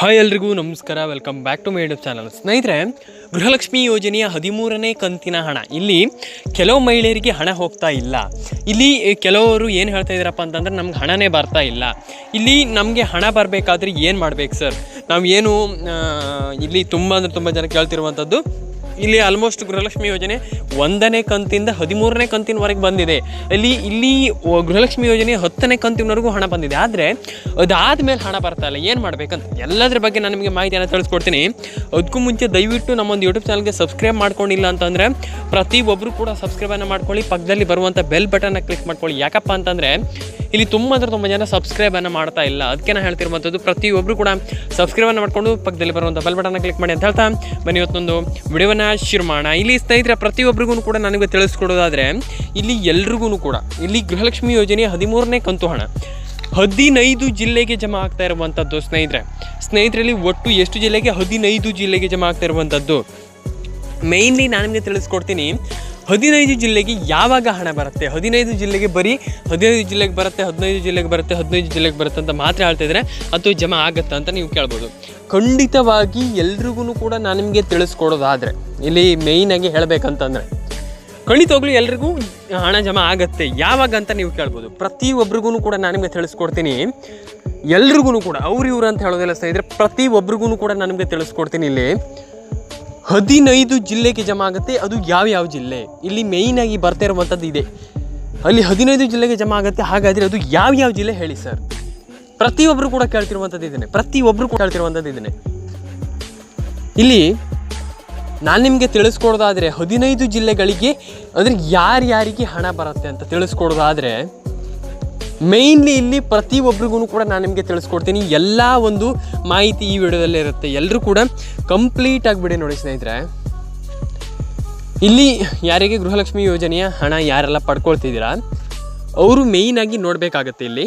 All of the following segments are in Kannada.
ಹಾಯ್ ಎಲ್ರಿಗೂ ನಮಸ್ಕಾರ welcome back to my YouTube channel ಸ್ನೇಹಿತರೆ, ಗೃಹಲಕ್ಷ್ಮಿ ಯೋಜನೆಯ ಹದಿಮೂರನೇ ಕಂತಿನ ಹಣ. ಇಲ್ಲಿ ಕೆಲವು ಮಹಿಳೆಯರಿಗೆ ಹಣ ಹೋಗ್ತಾ ಇಲ್ಲ. ಇಲ್ಲಿ ಕೆಲವರು ಏನು ಹೇಳ್ತಾ ಇದ್ದಾರಪ್ಪ ಅಂತಂದ್ರೆ, ನಮ್ಗೆ ಹಣನೇ ಬರ್ತಾ ಇಲ್ಲ. ಇಲ್ಲಿ ನಮಗೆ ಹಣ ಬರಬೇಕಾದ್ರೆ ಏನು ಮಾಡ್ಬೇಕು ಸರ್ ನಾವು ಏನು ಇಲ್ಲಿ ತುಂಬ ಅಂದರೆ ತುಂಬ ಜನ ಕೇಳ್ತಿರುವಂಥದ್ದು ಇಲ್ಲಿ ಆಲ್ಮೋಸ್ಟ್ ಗೃಹಲಕ್ಷ್ಮಿ ಯೋಜನೆ ಒಂದನೇ ಕಂತಿಂದ ಹದಿಮೂರನೇ ಕಂತಿನವರೆಗೆ ಬಂದಿದೆ. ಇಲ್ಲಿ ಇಲ್ಲಿ ಗೃಹಲಕ್ಷ್ಮಿ ಯೋಜನೆ ಹತ್ತನೇ ಕಂತಿನವರೆಗೂ ಹಣ ಬಂದಿದೆ. ಆದರೆ, ಅದಾದ್ಮೇಲೆ ಹಣ ಬರ್ತಾ ಇಲ್ಲ. ಏನು ಮಾಡಬೇಕಂತ? ಎಲ್ಲದ್ರ ಬಗ್ಗೆ ನಾನು ನಿಮಗೆ ಮಾಹಿತಿಯನ್ನು ತಿಳಿಸ್ಕೊಡ್ತೀನಿ. ಅದಕ್ಕೂ ಮುಂಚೆ ದಯವಿಟ್ಟು ನಮ್ಮೊಂದು ಯೂಟ್ಯೂಬ್ ಚಾನಲ್ಗೆ ಸಬ್ಸ್ಕ್ರೈಬ್ ಮಾಡ್ಕೊಂಡಿಲ್ಲ ಅಂತಂದರೆ ಪ್ರತಿಯೊಬ್ಬರು ಕೂಡ ಸಬ್ಸ್ಕ್ರೈಬನ್ನು ಮಾಡ್ಕೊಳ್ಳಿ. ಪಕ್ಕದಲ್ಲಿ ಬರುವಂಥ ಬೆಲ್ ಬಟನ್ನ ಕ್ಲಿಕ್ ಮಾಡ್ಕೊಳ್ಳಿ. ಯಾಕಪ್ಪ ಅಂತಂದರೆ ಇಲ್ಲಿ ತುಂಬ ಅಂದರೆ ತುಂಬ ಜನ ಸಬ್ಸ್ಕ್ರೈಬನ್ನು ಮಾಡ್ತಾ ಇಲ್ಲ. ಅದಕ್ಕೆ ನಾನು ಹೇಳ್ತಿರುವಂಥದ್ದು ಪ್ರತಿಯೊಬ್ಬರು ಕೂಡ ಸಬ್ಸ್ಕ್ರೈಬನ್ನು ಮಾಡಿಕೊಂಡು ಪಕ್ಕದಲ್ಲಿ ಬರುವಂಥ ಬೆಲ್ ಬಟನ್ ಕ್ಲಿಕ್ ಮಾಡಿ ಅಂತ ಹೇಳ್ತಾ ಬನ್ನಿ. ಇವತ್ತೊಂದು ವಿಡಿಯೋವನ್ನು ಶುರು ಮಾಡೋಣ. ಇಲ್ಲಿ ಸ್ನೇಹಿತರೆ ಪ್ರತಿಯೊಬ್ಬರಿಗೂ ಕೂಡ ನನಗೆ ತಿಳಿಸ್ಕೊಡೋದಾದರೆ, ಇಲ್ಲಿ ಎಲ್ರಿಗೂ ಕೂಡ, ಇಲ್ಲಿ ಗೃಹಲಕ್ಷ್ಮಿ ಯೋಜನೆ ಹದಿಮೂರನೇ ಕಂತು ಹಣ. ಹದಿನೈದು ಜಿಲ್ಲೆಗೆ ಜಮಾ ಆಗ್ತಾ ಇರುವಂಥದ್ದು ಸ್ನೇಹಿತರೆ. ಸ್ನೇಹಿತರಲ್ಲಿ ಒಟ್ಟು ಎಷ್ಟು ಜಿಲ್ಲೆಗೆ? ಹದಿನೈದು ಜಿಲ್ಲೆಗೆ ಜಮಾ ಆಗ್ತಾ ಇರುವಂಥದ್ದು ಮೇಯ್ನ್ಲಿ ನಾನು ನಿಮಗೆ ತಿಳಿಸ್ಕೊಡ್ತೀನಿ ಹದಿನೈದು ಜಿಲ್ಲೆಗೆ ಯಾವಾಗ ಹಣ ಬರುತ್ತೆ? ಹದಿನೈದು ಜಿಲ್ಲೆಗೆ ಬರೀ ಹದಿನೈದು ಜಿಲ್ಲೆಗೆ ಬರುತ್ತೆ, ಹದಿನೈದು ಜಿಲ್ಲೆಗೆ ಬರುತ್ತೆ, ಹದಿನೈದು ಜಿಲ್ಲೆಗೆ ಬರುತ್ತೆ ಅಂತ ಮಾತ್ರ ಹೇಳ್ತಿದ್ರೆ ಅದು ಜಮಾ ಆಗುತ್ತೆ ಅಂತ ನೀವು ಕೇಳ್ಬೋದು. ಖಂಡಿತವಾಗಿ ಎಲ್ರಿಗೂ ಕೂಡ ನಾನು ನಿಮಗೆ ತಿಳಿಸ್ಕೊಡೋದಾದರೆ, ಇಲ್ಲಿ ಮೇಯ್ನಾಗಿ ಹೇಳಬೇಕಂತಂದರೆ ಖಂಡಿತವಾಗ್ಲೂ ಎಲ್ರಿಗೂ ಹಣ ಜಮಾ ಆಗತ್ತೆ ಯಾವಾಗ ಅಂತ ನೀವು ಕೇಳ್ಬೋದು. ಪ್ರತಿಯೊಬ್ಬರಿಗೂ ಕೂಡ ನಾನು ನಿಮಗೆ ತಿಳಿಸ್ಕೊಡ್ತೀನಿ. ಎಲ್ರಿಗೂ ಕೂಡ, ಅವ್ರು ಇವ್ರು ಅಂತ ಹೇಳೋದಿಲ್ಲ ಸ್ನೇಹಿತರೆ ಪ್ರತಿಯೊಬ್ಬರಿಗೂ ಕೂಡ ನಾನು ನಿಮಗೆ ತಿಳಿಸ್ಕೊಡ್ತೀನಿ ಇಲ್ಲಿ. ಹದಿನೈದು ಜಿಲ್ಲೆಗೆ ಜಮಾ ಆಗುತ್ತೆ. ಅದು ಯಾವ ಯಾವ ಜಿಲ್ಲೆ? ಇಲ್ಲಿ ಮೇಯ್ನಾಗಿ ಬರ್ತಾ ಇರುವಂಥದ್ದು ಇದೆ. ಅಲ್ಲಿ ಹದಿನೈದು ಜಿಲ್ಲೆಗೆ ಜಮಾ ಆಗುತ್ತೆ. ಹಾಗಾದರೆ ಅದು ಯಾವ ಯಾವ ಜಿಲ್ಲೆ ಹೇಳಿ ಸರ್ ಪ್ರತಿಯೊಬ್ಬರು ಕೂಡ ಕೇಳ್ತಿರುವಂಥದ್ದು ಇದನ್ನೇ. ಪ್ರತಿಯೊಬ್ಬರು ಕೂಡ ಕೇಳ್ತಿರುವಂಥದ್ದು ಇದನ್ನೇ. ಇಲ್ಲಿ ನಾನು ನಿಮಗೆ ತಿಳಿಸ್ಕೊಡೋದಾದರೆ ಹದಿನೈದು ಜಿಲ್ಲೆಗಳಿಗೆ ಅಂದರೆ ಯಾರ್ಯಾರಿಗೆ ಹಣ ಬರುತ್ತೆ ಅಂತ ತಿಳಿಸ್ಕೊಡೋದಾದರೆ ಮೇಯ್ನ್ಲಿ ಇಲ್ಲಿ ಪ್ರತಿಯೊಬ್ಬರಿಗೂ ಕೂಡ ನಾನು ನಿಮಗೆ ತಿಳಿಸ್ಕೊಡ್ತೀನಿ. ಎಲ್ಲ ಒಂದು ಮಾಹಿತಿ ಈ ವಿಡಿಯೋದಲ್ಲೇ ಇರುತ್ತೆ. ಎಲ್ಲರೂ ಕೂಡ ಕಂಪ್ಲೀಟ್ ಆಗಿಬಿಡಿ ನೋಡಿ ಸ್ನೇಹಿತರೆ. ಇಲ್ಲಿ ಯಾರಿಗೆ ಗೃಹಲಕ್ಷ್ಮಿ ಯೋಜನೆಯ ಹಣ ಯಾರೆಲ್ಲ ಪಡ್ಕೊಳ್ತಿದ್ದೀರಾ, ಅವರು ಮೇಯ್ನಾಗಿ ನೋಡಬೇಕಾಗತ್ತೆ ಇಲ್ಲಿ.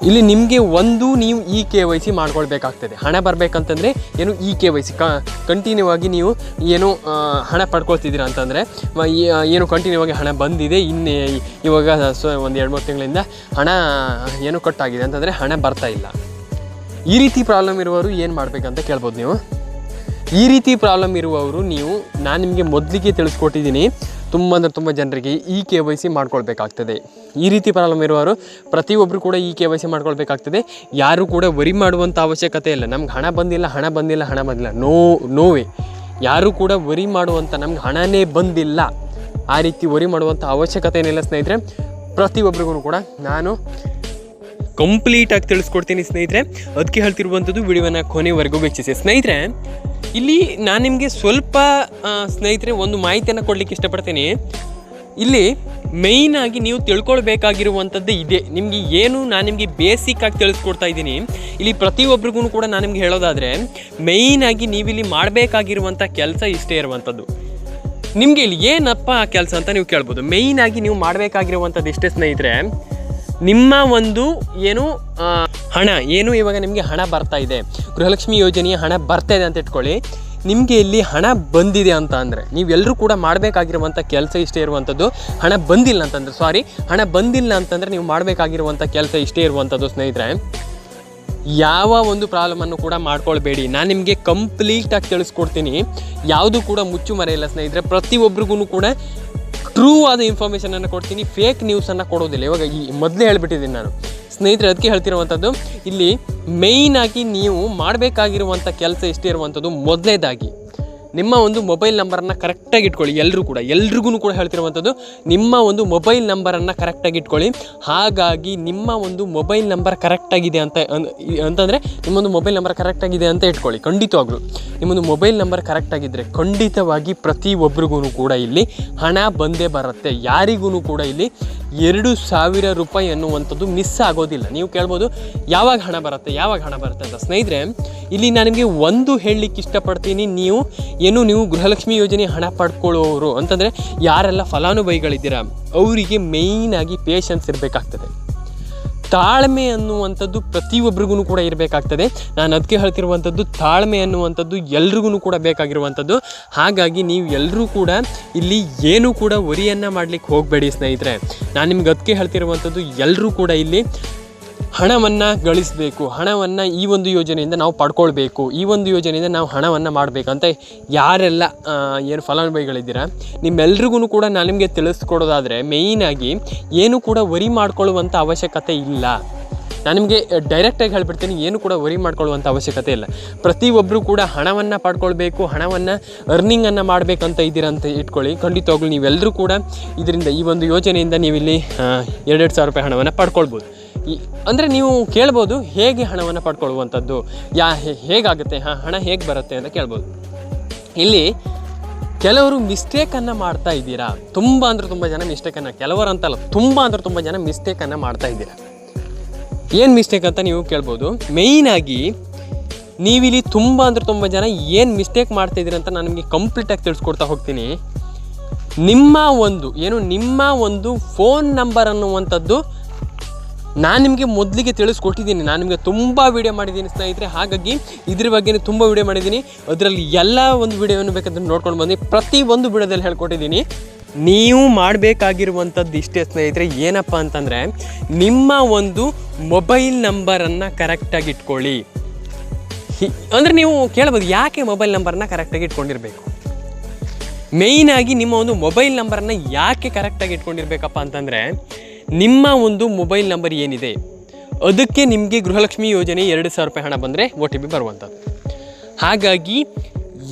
ಇಲ್ಲಿ ನಿಮಗೆ ಒಂದು ನೀವು ಇ ಕೆ ವೈ ಸಿ ಮಾಡ್ಕೊಳ್ಬೇಕಾಗ್ತದೆ. ಹಣ ಬರಬೇಕಂತಂದರೆ ಏನು E K Y C continue ಆಗಿ ನೀವು ಏನು ಹಣ ಪಡ್ಕೊಳ್ತಿದ್ದೀರಾ ಅಂತಂದರೆ ಏನು ಕಂಟಿನ್ಯೂ ಆಗಿ ಹಣ ಬಂದಿದೆ, ಇನ್ನು ಇವಾಗ ಸೊ, ಒಂದು ಎರಡು ಮೂರು ತಿಂಗಳಿಂದ ಹಣ, ಏನು ಕಟ್ಟಾಗಿದೆ ಅಂತಂದರೆ ಹಣ ಬರ್ತಾ ಇಲ್ಲ. ಈ ರೀತಿ ಪ್ರಾಬ್ಲಮ್ ಇರುವವರು ಏನು ಮಾಡಬೇಕಂತ ಕೇಳ್ಬೋದು ನೀವು? ಈ ರೀತಿ ಪ್ರಾಬ್ಲಮ್ ಇರುವವರು ನೀವು, ನಾನು ನಿಮಗೆ ಮೊದಲಿಗೆ ತಿಳಿಸ್ಕೊಟ್ಟಿದ್ದೀನಿ. ತುಂಬ ಅಂದರೆ ತುಂಬ ಜನರಿಗೆ ಈ ಕೆ ವೈ ಸಿ ಮಾಡ್ಕೊಳ್ಬೇಕಾಗ್ತದೆ. ಈ ರೀತಿ ಪ್ರಾಬ್ಲಮ್ ಇರುವವರು ಪ್ರತಿಯೊಬ್ಬರು ಕೂಡ ಈ ಕೆ ವೈ ಸಿ ಮಾಡ್ಕೊಳ್ಬೇಕಾಗ್ತದೆ. ಯಾರು ಕೂಡ ವರಿ ಮಾಡುವಂಥ ಅವಶ್ಯಕತೆ ಇಲ್ಲ. ನಮ್ಗೆ ಹಣ ಬಂದಿಲ್ಲ ಹಣ ಬಂದಿಲ್ಲ ಹಣ ಬಂದಿಲ್ಲ. ನೋ ನೋವೇ ಯಾರೂ ಕೂಡ ವರಿ ಮಾಡುವಂಥ ನಮ್ಗೆ ಹಣನೇ ಬಂದಿಲ್ಲ. ಆ ರೀತಿ ವರಿ ಮಾಡುವಂಥ ಅವಶ್ಯಕತೆ ಏನಿಲ್ಲ ಸ್ನೇಹಿತರೆ. ಪ್ರತಿಯೊಬ್ಬರಿಗೂ ಕೂಡ ನಾನು ಕಂಪ್ಲೀಟಾಗಿ ತಿಳಿಸ್ಕೊಡ್ತೀನಿ ಸ್ನೇಹಿತರೆ. ಅದಕ್ಕೆ ಹೇಳ್ತಿರುವಂಥದ್ದು ವಿಡಿಯೋನ ಕೊನೆವರೆಗೂ ವೀಕ್ಷಿಸಿ. ಸ್ನೇಹಿತರೆ, ಇಲ್ಲಿ ನಾನು ನಿಮಗೆ ಸ್ವಲ್ಪ ಸ್ನೇಹಿತರೆ ಒಂದು ಮಾಹಿತಿಯನ್ನು ಕೊಡಲಿಕ್ಕೆ ಇಷ್ಟಪಡ್ತೀನಿ. ಇಲ್ಲಿ ಮೇಯ್ನಾಗಿ ನೀವು ತಿಳ್ಕೊಳ್ಬೇಕಾಗಿರುವಂಥದ್ದು ಇದೆ. ನಿಮಗೆ ಏನು ನಾನು ನಿಮಗೆ ಬೇಸಿಕ್ಕಾಗಿ ತಿಳಿಸ್ಕೊಡ್ತಾ ಇದ್ದೀನಿ. ಇಲ್ಲಿ ಪ್ರತಿಯೊಬ್ಬರಿಗೂ ಕೂಡ ನಾನು ನಿಮ್ಗೆ ಹೇಳೋದಾದರೆ ಮೇಯ್ನಾಗಿ ನೀವಿಲ್ಲಿ ಮಾಡಬೇಕಾಗಿರುವಂಥ ಕೆಲಸ ಇಷ್ಟೇ ಇರುವಂಥದ್ದು. ನಿಮಗೆ ಇಲ್ಲಿ ಏನಪ್ಪ ಆ ಕೆಲಸ ಅಂತ ನೀವು ಕೇಳ್ಬೋದು. ಮೇಯ್ನಾಗಿ ನೀವು ಮಾಡಬೇಕಾಗಿರುವಂಥದ್ದು ಇಷ್ಟೇ ಸ್ನೇಹಿತರೆ. ನಿಮ್ಮ ಒಂದು ಏನು ಹಣ, ಏನು ಇವಾಗ ನಿಮಗೆ ಹಣ ಬರ್ತಾ ಇದೆ? ಗೃಹಲಕ್ಷ್ಮಿ ಯೋಜನೆಯ ಹಣ ಬರ್ತಾ ಇದೆ ಅಂತ ಇಟ್ಕೊಳ್ಳಿ. ನಿಮಗೆ ಇಲ್ಲಿ ಹಣ ಬಂದಿದೆ ಅಂತ ಅಂದರೆ ನೀವೆಲ್ಲರೂ ಕೂಡ ಮಾಡಬೇಕಾಗಿರುವಂಥ ಕೆಲಸ ಇಷ್ಟೇ ಇರುವಂಥದ್ದು. ಹಣ ಬಂದಿಲ್ಲ ಅಂತಂದರೆ ಸಾರಿ ಹಣ ಬಂದಿಲ್ಲ ಅಂತಂದರೆ ನೀವು ಮಾಡಬೇಕಾಗಿರುವಂಥ ಕೆಲಸ ಇಷ್ಟೇ ಇರುವಂಥದ್ದು ಸ್ನೇಹಿತರೆ. ಯಾವ ಒಂದು ಪ್ರಾಬ್ಲಮನ್ನು ಕೂಡ ಮಾಡ್ಕೊಳ್ಬೇಡಿ. ನಾನು ನಿಮಗೆ ಕಂಪ್ಲೀಟಾಗಿ ತಿಳಿಸ್ಕೊಡ್ತೀನಿ. ಯಾವುದು ಕೂಡ ಮುಚ್ಚು ಮರೆಯಿಲ್ಲ ಸ್ನೇಹಿತರೆ. ಪ್ರತಿಯೊಬ್ಬರಿಗೂ ಕೂಡ ಟ್ರೂ ಆದ ಇನ್ಫಾರ್ಮೇಷನನ್ನು ಕೊಡ್ತೀನಿ ಫೇಕ್ ನ್ಯೂಸನ್ನು ಕೊಡೋದಿಲ್ಲ. ಇವಾಗ ಈ ಮೊದಲೇ ಹೇಳ್ಬಿಟ್ಟಿದ್ದೀನಿ ನಾನು. ಸ್ನೇಹಿತರೆ, ಅದಕ್ಕೆ ಹೇಳ್ತಿರುವಂಥದ್ದು ಇಲ್ಲಿ ಮೇಯ್ನಾಗಿ ನೀವು ಮಾಡಬೇಕಾಗಿರುವಂಥ ಕೆಲಸ ಇಷ್ಟೇ ಇರುವಂಥದ್ದು ಮೊದಲನೇದಾಗಿ ನಿಮ್ಮ ಒಂದು ಮೊಬೈಲ್ ನಂಬರನ್ನು ಕರೆಕ್ಟಾಗಿ ಇಟ್ಕೊಳ್ಳಿ. ಎಲ್ಲರೂ ಕೂಡ ಎಲ್ರಿಗೂ ಕೂಡ ಹೇಳ್ತಿರುವಂಥದ್ದು, ನಿಮ್ಮ ಒಂದು ಮೊಬೈಲ್ ನಂಬರನ್ನು ಕರೆಕ್ಟಾಗಿ ಇಟ್ಕೊಳ್ಳಿ. ಹಾಗಾಗಿ ನಿಮ್ಮ ಒಂದು ಮೊಬೈಲ್ ನಂಬರ್ ಕರೆಕ್ಟಾಗಿದೆ ಅಂತ ಅಂತಂದರೆ ನಿಮ್ಮೊಂದು ಮೊಬೈಲ್ ನಂಬರ್ ಕರೆಕ್ಟಾಗಿದೆ ಅಂತ ಇಟ್ಕೊಳ್ಳಿ, ಖಂಡಿತವಾಗ್ಲೂ. ನಿಮ್ಮೊಂದು ಮೊಬೈಲ್ ನಂಬರ್ ಕರೆಕ್ಟಾಗಿದ್ದರೆ ಖಂಡಿತವಾಗಿ ಪ್ರತಿಯೊಬ್ಬರಿಗೂ ಕೂಡ ಇಲ್ಲಿ ಹಣ ಬಂದೇ ಬರುತ್ತೆ. ಯಾರಿಗೂ ಕೂಡ ಇಲ್ಲಿ ಎರಡು ಸಾವಿರ ರೂಪಾಯಿ ಅನ್ನುವಂಥದ್ದು ಮಿಸ್ ಆಗೋದಿಲ್ಲ. ನೀವು ಕೇಳ್ಬೋದು, ಯಾವಾಗ ಹಣ ಬರುತ್ತೆ, ಯಾವಾಗ ಹಣ ಬರುತ್ತೆ ಅಂತ. ಸ್ನೇಹಿತರೆ, ಇಲ್ಲಿ ನಾನು ನಿಮಗೆ ಒಂದು ಹೇಳಲಿಕ್ಕೆ ಇಷ್ಟಪಡ್ತೀನಿ, ನೀವು ಏನು ನೀವು ಗೃಹಲಕ್ಷ್ಮಿ ಯೋಜನೆ ಹಣ ಪಡ್ಕೊಳ್ಳೋರು ಅಂತಂದರೆ ಯಾರೆಲ್ಲ ಫಲಾನುಭವಿಗಳಿದ್ದೀರಾ, ಅವರಿಗೆ ಮೇಯ್ನಾಗಿ ಪೇಷನ್ಸ್ ಇರಬೇಕಾಗ್ತದೆ. ತಾಳ್ಮೆ ಅನ್ನುವಂಥದ್ದು ಪ್ರತಿಯೊಬ್ಬರಿಗೂ ಕೂಡ ಇರಬೇಕಾಗ್ತದೆ. ನಾನು ಅದಕ್ಕೆ ಹೇಳ್ತಿರುವಂಥದ್ದು ತಾಳ್ಮೆ ಅನ್ನುವಂಥದ್ದು ಎಲ್ರಿಗೂ ಕೂಡ ಬೇಕಾಗಿರುವಂಥದ್ದು. ಹಾಗಾಗಿ ನೀವು ಎಲ್ಲರೂ ಕೂಡ ಇಲ್ಲಿ ಏನೂ ಕೂಡ ವರಿಯನ್ನು ಮಾಡಲಿಕ್ಕೆ ಹೋಗಬೇಡಿ ಸ್ನೇಹಿತರೆ. ನಾನು ನಿಮ್ಗೆ ಅದಕ್ಕೆ ಹೇಳ್ತಿರುವಂಥದ್ದು ಎಲ್ಲರೂ ಕೂಡ ಇಲ್ಲಿ ಹಣವನ್ನು ಗಳಿಸಬೇಕು, ಹಣವನ್ನು ಈ ಒಂದು ಯೋಜನೆಯಿಂದ ನಾವು ಪಡ್ಕೊಳ್ಬೇಕು, ಈ ಒಂದು ಯೋಜನೆಯಿಂದ ನಾವು ಹಣವನ್ನು ಮಾಡಬೇಕಂತ ಯಾರೆಲ್ಲ ಏನು ಫಲಾನುಭವಿಗಳಿದ್ದೀರಾ ನಿಮ್ಮೆಲ್ರಿಗೂ ಕೂಡ ನಾನು ನಿಮಗೆ ತಿಳಿಸ್ಕೊಡೋದಾದರೆ ಮೇಯ್ನಾಗಿ ಏನು ಕೂಡ ವರಿ ಮಾಡ್ಕೊಳ್ಳುವಂಥ ಅವಶ್ಯಕತೆ ಇಲ್ಲ. ನಾನು ನಿಮಗೆ ಡೈರೆಕ್ಟಾಗಿ ಹೇಳ್ಬಿಡ್ತೀನಿ, ಏನು ಕೂಡ ವರಿ ಮಾಡ್ಕೊಳ್ಳುವಂಥ ಅವಶ್ಯಕತೆ ಇಲ್ಲ. ಪ್ರತಿಯೊಬ್ಬರು ಕೂಡ ಹಣವನ್ನು ಪಡ್ಕೊಳ್ಬೇಕು, ಹಣವನ್ನು ಅರ್ನಿಂಗನ್ನು ಮಾಡಬೇಕಂತ ಇದ್ದೀರಂತ ಅಂತ ಇಟ್ಕೊಳ್ಳಿ. ಖಂಡಿತವಾಗ್ಲೂ ನೀವೆಲ್ಲರೂ ಕೂಡ ಇದರಿಂದ ಈ ಒಂದು ಯೋಜನೆಯಿಂದ ನೀವಿಲ್ಲಿ ಎರಡೆರಡು ಸಾವಿರ ರೂಪಾಯಿ ಹಣವನ್ನು ಪಡ್ಕೊಳ್ಬೋದು. ಅಂದರೆ ನೀವು ಕೇಳ್ಬೋದು ಹೇಗೆ ಹಣವನ್ನು ಪಡ್ಕೊಳ್ಳುವಂಥದ್ದು. ಯಾ ಹೇಗಾಗುತ್ತೆ, ಹಾಂ, ಹಣ ಹೇಗೆ ಬರುತ್ತೆ ಅಂತ ಕೇಳ್ಬೋದು. ಇಲ್ಲಿ ಕೆಲವರು ಮಿಸ್ಟೇಕನ್ನು ಮಾಡ್ತಾ ಇದ್ದೀರಾ. ತುಂಬ ಅಂದರೆ ತುಂಬ ಜನ ಮಿಸ್ಟೇಕನ್ನು ಕೆಲವರು ಅಂತಲ್ಲ ತುಂಬ ಅಂದರೆ ತುಂಬ ಜನ ಮಿಸ್ಟೇಕನ್ನು ಮಾಡ್ತಾ ಇದ್ದೀರಾ. ಏನು ಮಿಸ್ಟೇಕ್ ಅಂತ ನೀವು ಕೇಳ್ಬೋದು. ಮೇಯ್ನಾಗಿ ನೀವಿಲ್ಲಿ ತುಂಬ ಅಂದರೆ ತುಂಬ ಜನ ಏನು ಮಿಸ್ಟೇಕ್ ಮಾಡ್ತಾಯಿದ್ದೀರಿ ಅಂತ ನಾನು ನಿಮಗೆ ಕಂಪ್ಲೀಟಾಗಿ ತಿಳಿಸ್ಕೊಡ್ತಾ ಹೋಗ್ತೀನಿ. ನಿಮ್ಮ ಒಂದು, ಏನು, ನಿಮ್ಮ ಒಂದು ಫೋನ್ ನಂಬರ್ ಅನ್ನುವಂಥದ್ದು ನಾನು ನಿಮಗೆ ಮೊದಲಿಗೆ ತಿಳಿಸ್ಕೊಟ್ಟಿದ್ದೀನಿ. ನಾನು ನಿಮಗೆ ತುಂಬ ವೀಡಿಯೋ ಮಾಡಿದ್ದೀನಿ ಸ್ನೇಹಿತರೆ. ಹಾಗಾಗಿ ಇದ್ರ ಬಗ್ಗೆ ತುಂಬ ವೀಡಿಯೋ ಮಾಡಿದ್ದೀನಿ. ಅದರಲ್ಲಿ ಎಲ್ಲ ಒಂದು ವೀಡಿಯೋವನ್ನು ಬೇಕಂತ ನೋಡ್ಕೊಂಡು ಬಂದು ಪ್ರತಿ ಒಂದು ವೀಡಿಯೋದಲ್ಲಿ ಹೇಳ್ಕೊಟ್ಟಿದ್ದೀನಿ. ನೀವು ಮಾಡಬೇಕಾಗಿರುವಂಥದ್ದು ಇಷ್ಟೇ ಸ್ನೇಹಿತರೆ. ಏನಪ್ಪ ಅಂತಂದರೆ, ನಿಮ್ಮ ಒಂದು ಮೊಬೈಲ್ ನಂಬರನ್ನು ಕರೆಕ್ಟಾಗಿ ಇಟ್ಕೊಳ್ಳಿ. ಅಂದರೆ ನೀವು ಕೇಳ್ಬೋದು, ಯಾಕೆ ಮೊಬೈಲ್ ನಂಬರನ್ನ ಕರೆಕ್ಟಾಗಿ ಇಟ್ಕೊಂಡಿರಬೇಕು? ಮೇಯ್ನಾಗಿ ನಿಮ್ಮ ಒಂದು ಮೊಬೈಲ್ ನಂಬರನ್ನು ಯಾಕೆ ಕರೆಕ್ಟಾಗಿ ಇಟ್ಕೊಂಡಿರ್ಬೇಕಪ್ಪ ಅಂತಂದರೆ ನಿಮ್ಮ ಒಂದು ಮೊಬೈಲ್ ನಂಬರ್ ಏನಿದೆ, ಅದಕ್ಕೆ ನಿಮಗೆ ಗೃಹಲಕ್ಷ್ಮಿ ಯೋಜನೆ ಎರಡು ಸಾವಿರ ರೂಪಾಯಿ ಹಣ ಬಂದರೆ ಒ ಟಿ ಪಿ ಬರುವಂಥದ್ದು. ಹಾಗಾಗಿ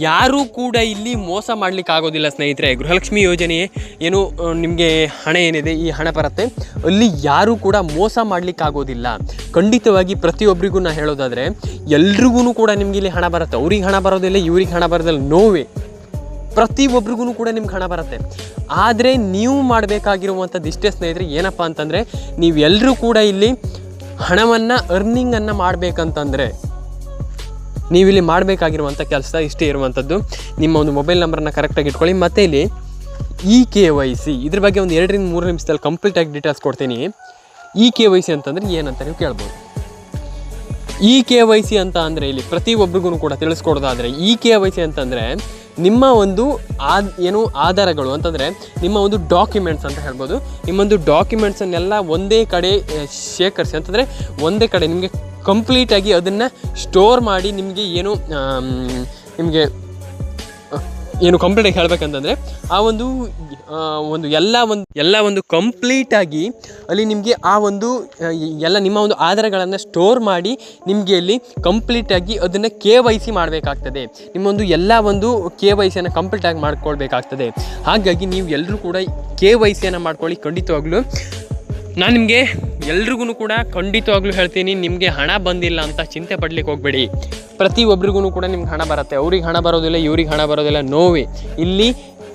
ಯಾರೂ ಕೂಡ ಇಲ್ಲಿ ಮೋಸ ಮಾಡಲಿಕ್ಕೆ ಆಗೋದಿಲ್ಲ ಸ್ನೇಹಿತರೆ, ಗೃಹಲಕ್ಷ್ಮಿ ಯೋಜನೆ ಏನು ನಿಮಗೆ ಹಣ ಏನಿದೆ, ಈ ಹಣ ಬರುತ್ತೆ. ಅಲ್ಲಿ ಯಾರೂ ಕೂಡ ಮೋಸ ಮಾಡ್ಲಿಕ್ಕೆ ಆಗೋದಿಲ್ಲ. ಖಂಡಿತವಾಗಿ ಪ್ರತಿಯೊಬ್ಬರಿಗೂ ನಾನು ಹೇಳೋದಾದರೆ ಎಲ್ರಿಗೂ ಕೂಡ ನಿಮಗೆ ಇಲ್ಲಿ ಹಣ ಬರುತ್ತೆ. ಅವ್ರಿಗೆ ಹಣ ಬರೋದಿಲ್ಲ, ಇವ್ರಿಗೆ ಹಣ ಬರೋದಿಲ್ಲ ನೋವೇ ಪ್ರತಿಯೊಬ್ಬರಿಗೂ ಕೂಡ ನಿಮ್ಗೆ ಹಣ ಬರುತ್ತೆ. ಆದರೆ ನೀವು ಮಾಡಬೇಕಾಗಿರುವಂಥದ್ದು ಇಷ್ಟೇ ಸ್ನೇಹಿತರೆ, ಏನಪ್ಪ ಅಂತಂದರೆ ನೀವೆಲ್ಲರೂ ಕೂಡ ಇಲ್ಲಿ ಹಣವನ್ನು ಅರ್ನಿಂಗನ್ನು ಮಾಡಬೇಕಂತಂದರೆ, ನೀವಿಲ್ಲಿ ಮಾಡಬೇಕಾಗಿರುವಂಥ ಕೆಲಸ ಇಷ್ಟೇ ಇರುವಂಥದ್ದು. ನಿಮ್ಮ ಒಂದು ಮೊಬೈಲ್ ನಂಬರನ್ನು ಕರೆಕ್ಟಾಗಿ ಇಟ್ಕೊಳ್ಳಿ. ಮತ್ತು ಇಲ್ಲಿ ಇ ಕೆ ವೈ ಸಿ, ಇದ್ರ ಬಗ್ಗೆ ಒಂದು ಎರಡರಿಂದ ಮೂರು ನಿಮಿಷದಲ್ಲಿ ಕಂಪ್ಲೀಟಾಗಿ ಡೀಟೇಲ್ಸ್ ಕೊಡ್ತೀನಿ. ಇ ಕೆ ವೈ ಸಿ ಅಂತಂದರೆ ಏನಂತ ನೀವು ಕೇಳ್ಬೋದು. ಇ ಕೆ ವೈ ಸಿ ಅಂತ ಅಂದರೆ ಇಲ್ಲಿ ಪ್ರತಿಯೊಬ್ಬರಿಗೂ ಕೂಡ ತಿಳಿಸ್ಕೊಡೋದಾದರೆ, ಇ ಕೆ ವೈ ಸಿ ಅಂತಂದರೆ ನಿಮ್ಮ ಒಂದು ಆದ್, ಏನು ಆಧಾರಗಳು ಅಂತಂದರೆ ನಿಮ್ಮ ಒಂದು ಡಾಕ್ಯುಮೆಂಟ್ಸ್ ಅಂತ ಹೇಳ್ಬೋದು. ನಿಮ್ಮೊಂದು ಡಾಕ್ಯುಮೆಂಟ್ಸನ್ನೆಲ್ಲ ಒಂದೇ ಕಡೆ ಶೇಖರಿಸಿ, ಅಂತಂದರೆ ಒಂದೇ ಕಡೆ ನಿಮಗೆ ಕಂಪ್ಲೀಟಾಗಿ ಅದನ್ನು ಸ್ಟೋರ್ ಮಾಡಿ ನಿಮಗೆ ಏನು ನಿಮಗೆ ಏನು ಕಂಪ್ಲೀಟಾಗಿ ಹೇಳಬೇಕಂತಂದರೆ, ಆ ಒಂದು ಒಂದು ಎಲ್ಲ ಒಂದು ಎಲ್ಲ ಒಂದು ಕಂಪ್ಲೀಟಾಗಿ ಅಲ್ಲಿ ನಿಮಗೆ ಆ ಒಂದು ಎಲ್ಲ ನಿಮ್ಮ ಒಂದು ಆಧಾರಗಳನ್ನು ಸ್ಟೋರ್ ಮಾಡಿ ನಿಮಗೆ ಅಲ್ಲಿ ಕಂಪ್ಲೀಟಾಗಿ ಅದನ್ನು ಕೆ ವೈ ಸಿ ಮಾಡಬೇಕಾಗ್ತದೆ ನಿಮ್ಮೊಂದು ಎಲ್ಲ ಒಂದು ಕೆ ವೈ ಸಿಯನ್ನು ಕಂಪ್ಲೀಟಾಗಿ ಮಾಡ್ಕೊಳ್ಬೇಕಾಗ್ತದೆ. ಹಾಗಾಗಿ ನೀವು ಎಲ್ಲರೂ ಕೂಡ ಕೆ ವೈ ಸಿಯನ್ನು ಮಾಡ್ಕೊಳ್ಳಿ ಖಂಡಿತವಾಗ್ಲೂ. ನಾನು ನಿಮಗೆ ಎಲ್ರಿಗೂ ಕೂಡ ಖಂಡಿತವಾಗ್ಲೂ ಹೇಳ್ತೀನಿ, ನಿಮಗೆ ಹಣ ಬಂದಿಲ್ಲ ಅಂತ ಚಿಂತೆ ಪಡ್ಲಿಕ್ಕೆ ಹೋಗಬೇಡಿ. ಪ್ರತಿಯೊಬ್ಬರಿಗೂ ಕೂಡ ನಿಮ್ಗೆ ಹಣ ಬರುತ್ತೆ. ಅವ್ರಿಗೆ ಹಣ ಬರೋದಿಲ್ಲ, ಇವ್ರಿಗೆ ಹಣ ಬರೋದಿಲ್ಲ, ನೋವೇ. ಇಲ್ಲಿ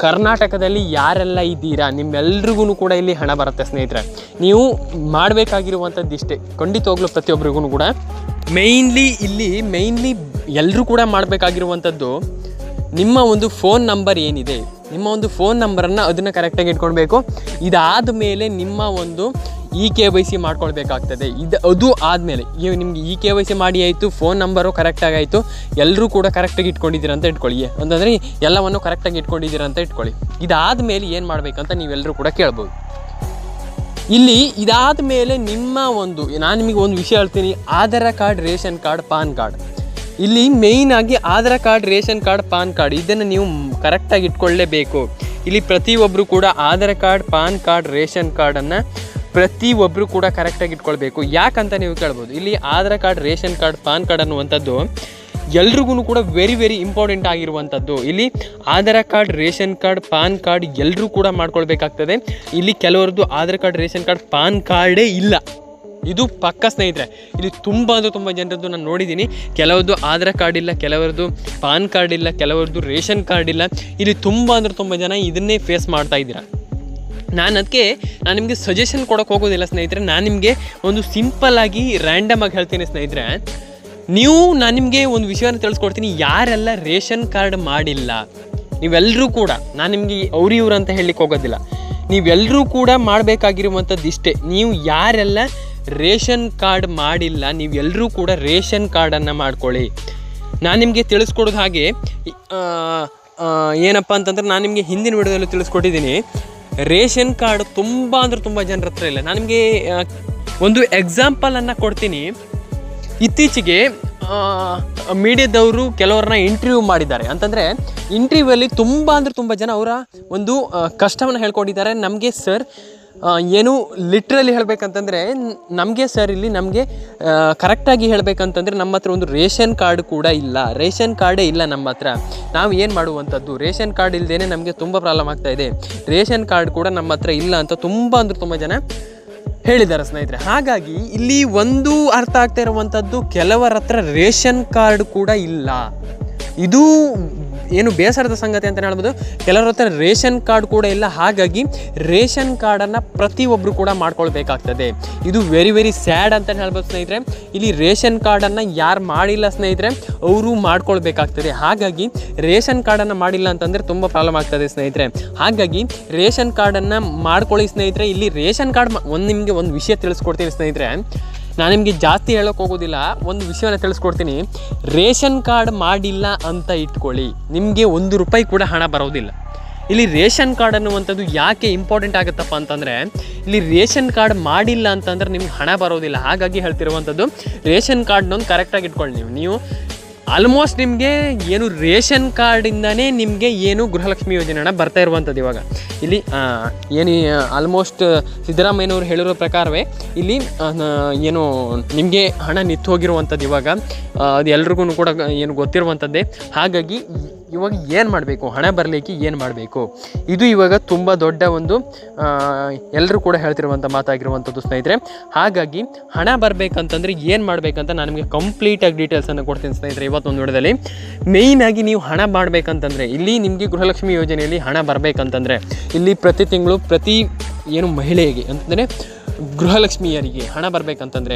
ಕರ್ನಾಟಕದಲ್ಲಿ ಯಾರೆಲ್ಲ ಇದ್ದೀರಾ ನಿಮ್ಮೆಲ್ರಿಗೂ ಕೂಡ ಇಲ್ಲಿ ಹಣ ಬರುತ್ತೆ ಸ್ನೇಹಿತರೆ. ನೀವು ಮಾಡಬೇಕಾಗಿರುವಂಥದ್ದು ಇಷ್ಟೇ. ಖಂಡಿತವಾಗ್ಲೂ ಪ್ರತಿಯೊಬ್ಬರಿಗೂ ಕೂಡ. ಮೇಯ್ನ್ಲಿ ಇಲ್ಲಿ ಮೇಯ್ನ್ಲಿ ಎಲ್ಲರೂ ಕೂಡ ಮಾಡಬೇಕಾಗಿರುವಂಥದ್ದು, ನಿಮ್ಮ ಒಂದು ಫೋನ್ ನಂಬರ್ ಏನಿದೆ? ನಿಮ್ಮ ಒಂದು ಫೋನ್ ನಂಬರನ್ನು ಅದನ್ನು ಕರೆಕ್ಟಾಗಿ ಇಟ್ಕೊಳ್ಬೇಕು. ಇದಾದ ಮೇಲೆ ನಿಮ್ಮ ಒಂದು ಇ ಕೆ ವೈ ಸಿ ಮಾಡ್ಕೊಳ್ಬೇಕಾಗ್ತದೆ. ಇದು ಅದು ಆದಮೇಲೆ ಈಗ ನಿಮ್ಗೆ ಇ ಕೆ ವೈ ಸಿ ಮಾಡಿ ಆಯಿತು, ಫೋನ್ ನಂಬರು ಕರೆಕ್ಟಾಗಿ ಆಯಿತು ಎಲ್ಲರೂ ಕೂಡ ಕರೆಕ್ಟಾಗಿ ಇಟ್ಕೊಂಡಿದ್ದೀರ ಅಂತ ಇಟ್ಕೊಳ್ಳಿ. ಅಂತಂದರೆ ಎಲ್ಲವನ್ನು ಕರೆಕ್ಟಾಗಿ ಇಟ್ಕೊಂಡಿದ್ದೀರ ಅಂತ ಇಟ್ಕೊಳ್ಳಿ. ಇದಾದ ಮೇಲೆ ಏನು ಮಾಡಬೇಕಂತ ನೀವೆಲ್ಲರೂ ಕೂಡ ಕೇಳ್ಬೋದು. ಇಲ್ಲಿ ಇದಾದ ಮೇಲೆ ನಿಮ್ಮ ಒಂದು, ನಾನು ನಿಮಗೆ ಒಂದು ವಿಷಯ ಹೇಳ್ತೀನಿ, Aadhaar card, ration card, PAN card. ಇಲ್ಲಿ ಮೇಯ್ನ್ ಆಗಿ Aadhaar card, ration card, PAN card, ಇದನ್ನು ನೀವು ಕರೆಕ್ಟಾಗಿ ಇಟ್ಕೊಳ್ಳೇಬೇಕು. ಇಲ್ಲಿ ಪ್ರತಿಯೊಬ್ಬರು ಕೂಡ Aadhaar card, PAN card, ration ಕಾರ್ಡನ್ನು ಪ್ರತಿಯೊಬ್ಬರು ಕೂಡ ಕರೆಕ್ಟಾಗಿ ಇಟ್ಕೊಳ್ಬೇಕು. ಯಾಕಂತ ನೀವು ಕೇಳ್ಬೋದು, ಇಲ್ಲಿ Aadhaar card, ration card, PAN card ಅನ್ನುವಂಥದ್ದು ಎಲ್ರಿಗೂ ಕೂಡ ವೆರಿ ವೆರಿ ಇಂಪಾರ್ಟೆಂಟ್ ಆಗಿರುವಂಥದ್ದು. ಇಲ್ಲಿ Aadhaar card, ration card, PAN card ಎಲ್ಲರೂ ಕೂಡ ಮಾಡ್ಕೊಳ್ಬೇಕಾಗ್ತದೆ. ಇಲ್ಲಿ ಕೆಲವರದ್ದು Aadhaar card, ration card, PAN ಕಾರ್ಡೇ ಇಲ್ಲ. ಇದು ಪಕ್ಕ ಸ್ನೇಹಿತರೆ, ಇಲ್ಲಿ ತುಂಬ ಅಂದರೆ ತುಂಬ ಜನರದ್ದು ನಾನು ನೋಡಿದ್ದೀನಿ ಕೆಲವರದ್ದು ಆಧಾರ್ ಕಾರ್ಡ್ ಇಲ್ಲ, ಕೆಲವರದ್ದು ಪಾನ್ ಕಾರ್ಡ್ ಇಲ್ಲ, ಕೆಲವರದ್ದು ರೇಷನ್ ಕಾರ್ಡ್ ಇಲ್ಲ. ಇಲ್ಲಿ ತುಂಬ ಅಂದರೆ ತುಂಬ ಜನ ಇದನ್ನೇ ಫೇಸ್ ಮಾಡ್ತಾ ಇದ್ದೀರಾ. ನಾನು ಅದಕ್ಕೆ ನಾನು ನಿಮಗೆ ಸಜೆಷನ್ ಕೊಡೋಕೆ ಹೋಗೋದಿಲ್ಲ ಸ್ನೇಹಿತರೆ, ನಾನು ನಿಮಗೆ ಒಂದು ಸಿಂಪಲ್ ಆಗಿ ರ್ಯಾಂಡಮ್ ಆಗಿ ಹೇಳ್ತೀನಿ ಸ್ನೇಹಿತರೆ. ನೀವು ನಾನು ನಿಮಗೆ ಒಂದು ವಿಷಯನ ತಿಳಿಸ್ಕೊಡ್ತೀನಿ, ಯಾರೆಲ್ಲ ರೇಷನ್ ಕಾರ್ಡ್ ಮಾಡಿಲ್ಲ ನೀವೆಲ್ಲರೂ ಕೂಡ, ನಾನು ನಿಮಗೆ ಅವ್ರು ಅಂತ ಹೇಳಲಿಕ್ಕೆ ಹೋಗೋದಿಲ್ಲ. ನೀವೆಲ್ಲರೂ ಕೂಡ ಮಾಡಬೇಕಾಗಿರುವಂಥದ್ದು ಇಷ್ಟೇ. ನೀವು ಯಾರೆಲ್ಲ ರೇಷನ್ ಕಾರ್ಡ್ ಮಾಡಿಲ್ಲ ನೀವೆಲ್ಲರೂ ಕೂಡ ರೇಷನ್ ಕಾರ್ಡನ್ನು ಮಾಡ್ಕೊಳ್ಳಿ. ನಾನು ನಿಮಗೆ ತಿಳಿಸ್ಕೊಡೋದು ಹಾಗೆ ಏನಪ್ಪ ಅಂತಂದ್ರೆ ನಾನು ನಿಮಗೆ ಹಿಂದಿನ ವಿಡಿಯೋದಲ್ಲಿ ತಿಳಿಸ್ಕೊಟ್ಟಿದ್ದೀನಿ. ರೇಷನ್ ಕಾರ್ಡ್ ತುಂಬ ಅಂದ್ರೆ ತುಂಬ ಜನರ ಹತ್ರ ಇಲ್ಲ. ನಾನು ನಿಮಗೆ ಒಂದು ಎಕ್ಸಾಂಪಲನ್ನು ಕೊಡ್ತೀನಿ. ಇತ್ತೀಚೆಗೆ ಮೀಡಿಯಾದವರು ಕೆಲವ್ರನ್ನ ಇಂಟರ್ವ್ಯೂ ಮಾಡಿದ್ದಾರೆ. ಅಂತಂದರೆ ಇಂಟರ್ವ್ಯೂವಲ್ಲಿ ತುಂಬ ಅಂದರೆ ತುಂಬ ಜನ ಅವರ ಒಂದು ಕಷ್ಟವನ್ನು ಹೇಳ್ಕೊಂಡಿದ್ದಾರೆ. ನಮಗೆ ಸರ್ ಏನು ಲಿಟ್ರಲಿ ಹೇಳಬೇಕಂತಂದರೆ ನಮಗೆ ಸರ್ ಇಲ್ಲಿ ನಮಗೆ ಕರೆಕ್ಟಾಗಿ ಹೇಳಬೇಕಂತಂದರೆ ನಮ್ಮ ಹತ್ರ ಒಂದು ರೇಷನ್ ಕಾರ್ಡ್ ಕೂಡ ಇಲ್ಲ. ರೇಷನ್ ಕಾರ್ಡೇ ಇಲ್ಲ ನಮ್ಮ ಹತ್ರ. ನಾವು ಏನು ಮಾಡುವಂಥದ್ದು? ರೇಷನ್ ಕಾರ್ಡ್ ಇಲ್ಲದೇ ನಮಗೆ ತುಂಬ ಪ್ರಾಬ್ಲಮ್ ಆಗ್ತಾ ಇದೆ. ರೇಷನ್ ಕಾರ್ಡ್ ಕೂಡ ನಮ್ಮ ಹತ್ರ ಇಲ್ಲ ಅಂತ ತುಂಬ ಅಂದರೆ ತುಂಬ ಜನ ಹೇಳಿದ್ದಾರೆ ಸ್ನೇಹಿತರೆ. ಹಾಗಾಗಿ ಇಲ್ಲಿ ಒಂದು ಅರ್ಥ ಆಗ್ತಾ ಇರುವಂಥದ್ದು, ಕೆಲವರ ಹತ್ರ ರೇಷನ್ ಕಾರ್ಡ್ ಕೂಡ ಇಲ್ಲ. ಇದು ಏನು ಬೇಸರದ ಸಂಗತಿ ಅಂತ ಹೇಳ್ಬೋದು. ಕೆಲವರ ಹತ್ರ ರೇಷನ್ ಕಾರ್ಡ್ ಕೂಡ ಇಲ್ಲ. ಹಾಗಾಗಿ ರೇಷನ್ ಕಾರ್ಡನ್ನು ಪ್ರತಿಯೊಬ್ಬರು ಕೂಡ ಮಾಡ್ಕೊಳ್ಬೇಕಾಗ್ತದೆ. ಇದು ವೆರಿ ವೆರಿ ಸ್ಯಾಡ್ ಅಂತ ಹೇಳ್ಬೋದು ಸ್ನೇಹಿತರೆ. ಇಲ್ಲಿ ರೇಷನ್ ಕಾರ್ಡನ್ನು ಯಾರು ಮಾಡಿಲ್ಲ ಸ್ನೇಹಿತರೆ, ಅವರು ಮಾಡ್ಕೊಳ್ಬೇಕಾಗ್ತದೆ. ಹಾಗಾಗಿ ರೇಷನ್ ಕಾರ್ಡನ್ನು ಮಾಡಿಲ್ಲ ಅಂತಂದರೆ ತುಂಬ ಪ್ರಾಬ್ಲಮ್ ಆಗ್ತದೆ ಸ್ನೇಹಿತರೆ. ಹಾಗಾಗಿ ರೇಷನ್ ಕಾರ್ಡನ್ನು ಮಾಡ್ಕೊಳ್ಳಿ ಸ್ನೇಹಿತರೆ. ಇಲ್ಲಿ ರೇಷನ್ ಕಾರ್ಡ್ ಒಂದು ನಿಮಗೆ ಒಂದು ವಿಷಯ ತಿಳಿಸ್ಕೊಡ್ತೀನಿ ಸ್ನೇಹಿತರೆ. ನಾನು ನಿಮಗೆ ಜಾಸ್ತಿ ಹೇಳೋಕೆ ಹೋಗೋದಿಲ್ಲ, ಒಂದು ವಿಷಯನ ತಿಳಿಸ್ಕೊಡ್ತೀನಿ. ರೇಷನ್ ಕಾರ್ಡ್ ಮಾಡಿಲ್ಲ ಅಂತ ಇಟ್ಕೊಳ್ಳಿ. ನಿಮಗೆ ಒಂದು ರೂಪಾಯಿ ಕೂಡ ಹಣ ಬರೋದಿಲ್ಲ. ಇಲ್ಲಿ ರೇಷನ್ ಕಾರ್ಡ್ ಅನ್ನುವಂಥದ್ದು ಯಾಕೆ ಇಂಪಾರ್ಟೆಂಟ್ ಆಗುತ್ತಪ್ಪ ಅಂತಂದರೆ, ಇಲ್ಲಿ ರೇಷನ್ ಕಾರ್ಡ್ ಮಾಡಿಲ್ಲ ಅಂತಂದ್ರೆ ನಿಮ್ಗೆ ಹಣ ಬರೋದಿಲ್ಲ. ಹಾಗಾಗಿ ಹೇಳ್ತಿರುವಂಥದ್ದು, ರೇಷನ್ ಕಾರ್ಡ್ನೊಂದು ಕರೆಕ್ಟಾಗಿ ಇಟ್ಕೊಳ್ಳಿ ನೀವು. ನೀವು ಆಲ್ಮೋಸ್ಟ್ ನಿಮಗೆ ಏನು ರೇಷನ್ ಕಾರ್ಡಿಂದನೇ ನಿಮಗೆ ಏನು ಗೃಹಲಕ್ಷ್ಮಿ ಯೋಜನೆ ಹಣ ಬರ್ತಾ ಇರುವಂಥದ್ದು ಇವಾಗ. ಇಲ್ಲಿ ಏನು ಆಲ್ಮೋಸ್ಟ್ ಸಿದ್ದರಾಮಯ್ಯನವರು ಹೇಳಿರೋ ಪ್ರಕಾರವೇ ಇಲ್ಲಿ ಏನು ನಿಮಗೆ ಹಣ ನಿಂತು ಹೋಗಿರುವಂಥದ್ದು ಇವಾಗ. ಅದು ಎಲ್ರಿಗೂ ಕೂಡ ಏನು ಗೊತ್ತಿರುವಂಥದ್ದೇ. ಹಾಗಾಗಿ ಇವಾಗ ಏನು ಮಾಡಬೇಕು? ಹಣ ಬರಲಿಕ್ಕೆ ಏನು ಮಾಡಬೇಕು? ಇದು ಇವಾಗ ತುಂಬ ದೊಡ್ಡ ಒಂದು ಎಲ್ಲರೂ ಕೂಡ ಹೇಳ್ತಿರುವಂಥ ಮಾತಾಗಿರುವಂಥದ್ದು ಸ್ನೇಹಿತರೆ. ಹಾಗಾಗಿ ಹಣ ಬರಬೇಕಂತಂದರೆ ಏನು ಮಾಡಬೇಕಂತ ನಾನು ನಿಮಗೆ ಕಂಪ್ಲೀಟಾಗಿ ಡೀಟೇಲ್ಸನ್ನು ಕೊಡ್ತೀನಿ ಸ್ನೇಹಿತರೆ ಇವತ್ತೊಂದು ವಿಡಿಯೋದಲ್ಲಿ. ಮೇಯ್ನಾಗಿ ನೀವು ಹಣ ಮಾಡಬೇಕಂತಂದರೆ, ಇಲ್ಲಿ ನಿಮಗೆ ಗೃಹಲಕ್ಷ್ಮಿ ಯೋಜನೆಯಲ್ಲಿ ಹಣ ಬರಬೇಕಂತಂದರೆ, ಇಲ್ಲಿ ಪ್ರತಿ ತಿಂಗಳು ಪ್ರತಿ ಏನು ಮಹಿಳೆಗೆ ಅಂತಂದರೆ ಗೃಹಲಕ್ಷ್ಮಿಯರಿಗೆ ಹಣ ಬರಬೇಕಂತಂದರೆ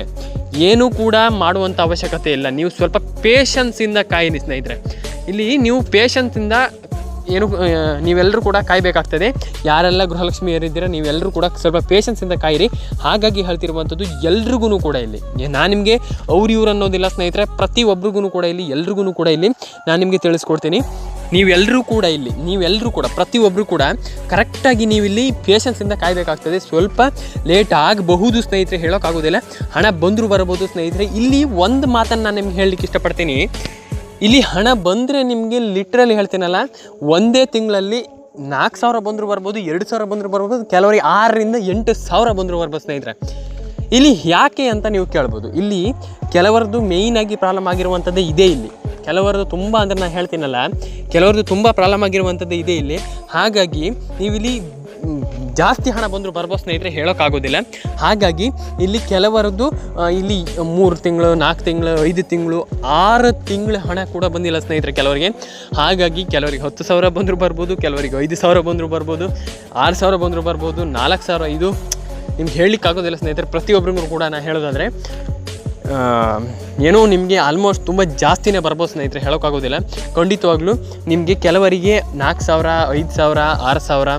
ಏನೂ ಕೂಡ ಮಾಡುವಂಥ ಅವಶ್ಯಕತೆ ಇಲ್ಲ. ನೀವು ಸ್ವಲ್ಪ ಪೇಷನ್ಸಿಂದ ಕಾಯಿರಿ ಸ್ನೇಹಿತರೆ. ಇಲ್ಲಿ ನೀವು ಪೇಷಂತಿಂದ ಏನು ನೀವೆಲ್ಲರೂ ಕೂಡ ಕಾಯಬೇಕಾಗ್ತದೆ. ಯಾರೆಲ್ಲ ಗೃಹಲಕ್ಷ್ಮಿಯರಿದ್ದೀರ ನೀವೆಲ್ಲರೂ ಕೂಡ ಸ್ವಲ್ಪ ಪೇಷನ್ಸಿಂದ ಕಾಯಿರಿ. ಹಾಗಾಗಿ ಹೇಳ್ತಿರುವಂಥದ್ದು ಎಲ್ರಿಗೂ ಕೂಡ ಇಲ್ಲಿ. ನಾನು ನಿಮಗೆ ಅವ್ರು ಇವ್ರು ಅನ್ನೋದಿಲ್ಲ ಸ್ನೇಹಿತರೆ ಪ್ರತಿಯೊಬ್ಬರಿಗೂ ಕೂಡ ಇಲ್ಲಿ ಎಲ್ರಿಗೂ ಕೂಡ ಇಲ್ಲಿ ನಾನು ನಿಮಗೆ ತಿಳಿಸ್ಕೊಡ್ತೀನಿ. ನೀವೆಲ್ಲರೂ ಕೂಡ ಇಲ್ಲಿ ನೀವೆಲ್ಲರೂ ಕೂಡ ಪ್ರತಿಯೊಬ್ಬರು ಕೂಡ ಕರೆಕ್ಟಾಗಿ ನೀವು ಇಲ್ಲಿ ಪೇಷನ್ಸಿಂದ ಕಾಯಬೇಕಾಗ್ತದೆ. ಸ್ವಲ್ಪ ಲೇಟ್ ಆಗಬಹುದು ಸ್ನೇಹಿತರೆ, ಹೇಳೋಕ್ಕಾಗೋದಿಲ್ಲ. ಹಣ ಬಂದರೂ ಬರಬಹುದು ಸ್ನೇಹಿತರೆ. ಇಲ್ಲಿ ಒಂದು ಮಾತನ್ನು ನಾನು ನಿಮ್ಗೆ ಹೇಳಲಿಕ್ಕೆ ಇಷ್ಟಪಡ್ತೀನಿ. ಇಲ್ಲಿ ಹಣ ಬಂದರೆ ನಿಮಗೆ ಲಿಟ್ರಲ್ಲಿ ಹೇಳ್ತೀನಲ್ಲ ಒಂದೇ ತಿಂಗಳಲ್ಲಿ ನಾಲ್ಕು ಸಾವಿರ ಬಂದರೂ ಬರ್ಬೋದು ಎರಡು ಸಾವಿರ ಬಂದರೂ ಬರ್ಬೋದು ಕೆಲವರಿಗೆ ಆರರಿಂದ ಎಂಟು ಸಾವಿರ ಬಂದರೂ ಬರ್ಬೋದು ಸ್ನೇಹಿತರೆ. ಇಲ್ಲಿ ಯಾಕೆ ಅಂತ ನೀವು ಕೇಳ್ಬೋದು. ಇಲ್ಲಿ ಕೆಲವರದ್ದು ಮೇಯ್ನಾಗಿ ಪ್ರಾಬ್ಲಮ್ ಆಗಿರುವಂಥದ್ದೇ ಇದೇ ಇಲ್ಲಿ. ಕೆಲವರದ್ದು ತುಂಬ ಅಂದರೆ ನಾನು ಹೇಳ್ತೀನಲ್ಲ ಕೆಲವರದ್ದು ತುಂಬ ಪ್ರಾಬ್ಲಮ್ ಆಗಿರುವಂಥದ್ದು ಇದೆ ಇಲ್ಲಿ. ಹಾಗಾಗಿ ನೀವಿಲ್ಲಿ ಮ್, ಜಾಸ್ತಿ ಹಣ ಬಂದರೂ ಬರ್ಬೋದು ಸ್ನೇಹಿತರೆ ಹೇಳೋಕ್ಕಾಗೋದಿಲ್ಲ. ಹಾಗಾಗಿ ಇಲ್ಲಿ ಕೆಲವರದ್ದು ಇಲ್ಲಿ ಮೂರು ತಿಂಗಳು, ನಾಲ್ಕು ತಿಂಗಳು, ಐದು ತಿಂಗಳು, ಆರು ತಿಂಗಳ ಹಣ ಕೂಡ ಬಂದಿಲ್ಲ ಸ್ನೇಹಿತರೆ ಕೆಲವರಿಗೆ. ಹಾಗಾಗಿ ಕೆಲವರಿಗೆ ಹತ್ತು ಸಾವಿರ ಬಂದರೂ ಬರ್ಬೋದು, ಕೆಲವರಿಗೆ ಐದು ಸಾವಿರ ಬಂದರೂ ಬರ್ಬೋದು, ಆರು ಸಾವಿರ ಬಂದರೂ ಬರ್ಬೋದು, ನಾಲ್ಕು ಸಾವಿರ ಇದು ನಿಮ್ಗೆ ಹೇಳಲಿಕ್ಕಾಗೋದಿಲ್ಲ ಸ್ನೇಹಿತರೆ ಪ್ರತಿಯೊಬ್ಬರಿಗೂ ಕೂಡ ನಾನು ಹೇಳೋದಾದರೆ ಏನೋ ನಿಮಗೆ ಆಲ್ಮೋಸ್ಟ್ ತುಂಬ ಜಾಸ್ತಿನೇ ಬರ್ಬೋದು ಸ್ನೇಹಿತರೆ, ಹೇಳೋಕ್ಕಾಗೋದಿಲ್ಲ. ಖಂಡಿತವಾಗ್ಲೂ ನಿಮಗೆ ಕೆಲವರಿಗೆ ನಾಲ್ಕು ಸಾವಿರ, ಐದು ಸಾವಿರ, ಆರು ಸಾವಿರ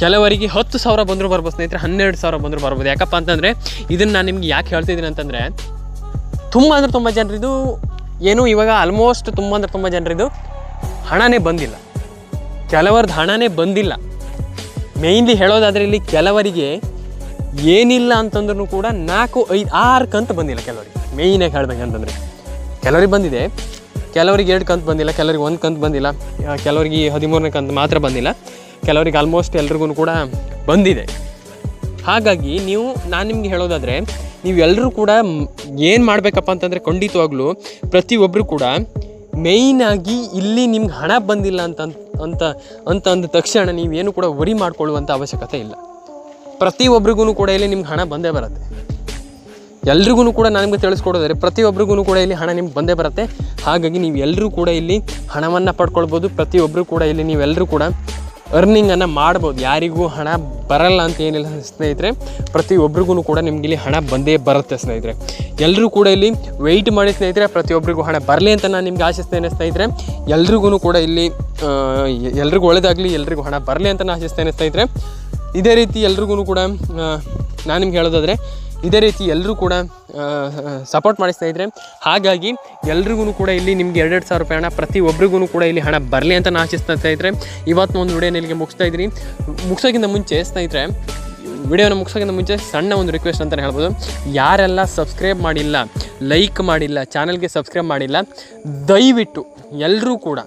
ಕೆಲವರಿಗೆ ಹತ್ತು ಸಾವಿರ ಬಂದರೂ ಬರ್ಬೋದು ಸ್ನೇಹಿತರೆ, ಹನ್ನೆರಡು ಸಾವಿರ ಬಂದರೂ ಬರ್ಬೋದು. ಯಾಕಪ್ಪ ಅಂತಂದರೆ, ಇದನ್ನು ನಾನು ನಿಮ್ಗೆ ಯಾಕೆ ಹೇಳ್ತಿದ್ದೀನಿ ಅಂತಂದರೆ, ತುಂಬ ಅಂದರೆ ತುಂಬ ಜನರಿದು ಏನು ಇವಾಗ ಆಲ್ಮೋಸ್ಟ್ ತುಂಬ ಅಂದರೆ ತುಂಬ ಜನರಿದು ಹಣನೇ ಬಂದಿಲ್ಲ. ಕೆಲವರದ್ದು ಹಣನೇ ಬಂದಿಲ್ಲ. ಮೇಯ್ನ್ಲಿ ಹೇಳೋದಾದರೆ ಇಲ್ಲಿ ಕೆಲವರಿಗೆ ಏನಿಲ್ಲ ಅಂತಂದ್ರೂ ಕೂಡ ನಾಲ್ಕು, ಐದು, ಆರು ಕಂತು ಬಂದಿಲ್ಲ ಕೆಲವರಿಗೆ. ಮೇಯ್ನಾಗಿ ಹೇಳ್ಬೇಕಂತಂದರೆ ಕೆಲವರಿಗೆ ಬಂದಿದೆ, ಕೆಲವರಿಗೆ ಎರಡು ಕಂತು ಬಂದಿಲ್ಲ, ಕೆಲವರಿಗೆ ಒಂದು ಕಂತು ಬಂದಿಲ್ಲ ಕೆಲವರಿಗೆ ಹದಿಮೂರನೇ ಕಂತು ಮಾತ್ರ ಬಂದಿಲ್ಲ. ಕೆಲವರಿಗೆ ಆಲ್ಮೋಸ್ಟ್ ಎಲ್ರಿಗೂ ಕೂಡ ಬಂದಿದೆ. ಹಾಗಾಗಿ ನೀವು, ನಾನು ನಿಮ್ಗೆ ಹೇಳೋದಾದರೆ ನೀವೆಲ್ಲರೂ ಕೂಡ ಏನು ಮಾಡಬೇಕಪ್ಪ ಅಂತಂದರೆ ಖಂಡಿತವಾಗ್ಲೂ ಪ್ರತಿಯೊಬ್ಬರು ಕೂಡ ಮೇಯ್ನಾಗಿ ಇಲ್ಲಿ ನಿಮ್ಗೆ ಹಣ ಬಂದಿಲ್ಲ ಅಂತ ಅಂತ ಅಂತ ಅಂದ ತಕ್ಷಣ ನೀವೇನು ಕೂಡ ವರಿ ಮಾಡ್ಕೊಳ್ಳುವಂಥ ಅವಶ್ಯಕತೆ ಇಲ್ಲ. ಪ್ರತಿಯೊಬ್ಬರಿಗೂ ಕೂಡ ಇಲ್ಲಿ ನಿಮ್ಗೆ ಹಣ ಬಂದೇ ಬರುತ್ತೆ. ಎಲ್ರಿಗೂ ಕೂಡ ನಾನು ನಿಮಗೆ ತಿಳಿಸ್ಕೊಡೋದಾದ್ರೆ ಪ್ರತಿಯೊಬ್ಬರಿಗೂ ಕೂಡ ಇಲ್ಲಿ ಹಣ ನಿಮ್ಗೆ ಬಂದೇ ಬರುತ್ತೆ. ಹಾಗಾಗಿ ನೀವು ಎಲ್ಲರೂ ಕೂಡ ಇಲ್ಲಿ ಹಣವನ್ನು ಪಡ್ಕೊಳ್ಬೋದು. ಪ್ರತಿಯೊಬ್ಬರು ಕೂಡ ಇಲ್ಲಿ ನೀವೆಲ್ಲರೂ ಕೂಡ ಅರ್ನಿಂಗನ್ನು ಮಾಡ್ಬೋದು. ಯಾರಿಗೂ ಹಣ ಬರಲ್ಲ ಅಂತ ಏನಿಲ್ಲ ಸ್ನೇಹಿತರೆ ಪ್ರತಿಯೊಬ್ಬರಿಗೂ ಕೂಡ ನಿಮ್ಗೆ ಇಲ್ಲಿ ಹಣ ಬಂದೇ ಬರುತ್ತೆ ಸ್ನೇಹಿತರೆ. ಎಲ್ಲರೂ ಕೂಡ ಇಲ್ಲಿ ವೆಯ್ಟ್ ಮಾಡಿ ಸ್ನೇಹಿತರೆ ಪ್ರತಿಯೊಬ್ಬರಿಗೂ ಹಣ ಬರಲಿ ಅಂತ ನಾನು ನಿಮ್ಗೆ ಆಶಿಸ್ತೇನೆ ಸ್ನೇಹಿತರೆ. ಎಲ್ರಿಗೂ ಕೂಡ ಇಲ್ಲಿ ಎಲ್ರಿಗೂ ಒಳ್ಳೇದಾಗಲಿ, ಎಲ್ರಿಗೂ ಹಣ ಬರಲಿ ಅಂತ ನಾನು ಆಶಿಸ್ತೇನೆ ಸ್ನೇಹಿತರೆ. ಇದೇ ರೀತಿ ಎಲ್ರಿಗೂ ಕೂಡ ನಾನು ನಿಮ್ಗೆ ಹೇಳೋದಾದರೆ ಇದೇ ರೀತಿ ಎಲ್ಲರೂ ಕೂಡ ಸಪೋರ್ಟ್ ಮಾಡಿ ಸ್ನೇಹಿತರೆ ಹಾಗಾಗಿ ಎಲ್ರಿಗೂ ಕೂಡ ಇಲ್ಲಿ ನಿಮಗೆ ಎರಡೆರಡು ಸಾವಿರ ರೂಪಾಯಿ ಹಣ ಪ್ರತಿಯೊಬ್ಬರಿಗೂ ಕೂಡ ಇಲ್ಲಿ ಹಣ ಬರಲಿ ಅಂತ ನಾನು ಆಶಿಸ್ತಾ ಸ್ನೇಹಿತರೆ ಇವತ್ತು ಒಂದು ವಿಡಿಯೋನ ಇಲ್ಲಿಗೆ ಮುಗಿಸ್ತಾ ಇದ್ದೀನಿ. ಮುಗಿಸೋಕ್ಕಿಂತ ಮುಂಚೆ ಸ್ನೇಹಿತರೆ, ವಿಡಿಯೋನ ಮುಗಿಸೋಕ್ಕಿಂತ ಮುಂಚೆ ಸಣ್ಣ ಒಂದು ರಿಕ್ವೆಸ್ಟ್ ಅಂತಲೇ ಹೇಳ್ಬೋದು. ಯಾರೆಲ್ಲ ಸಬ್ಸ್ಕ್ರೈಬ್ ಮಾಡಿಲ್ಲ ಲೈಕ್ ಮಾಡಿಲ್ಲ ಚಾನಲ್ಗೆ ಸಬ್ಸ್ಕ್ರೈಬ್ ಮಾಡಿಲ್ಲ, ದಯವಿಟ್ಟು ಎಲ್ಲರೂ ಕೂಡ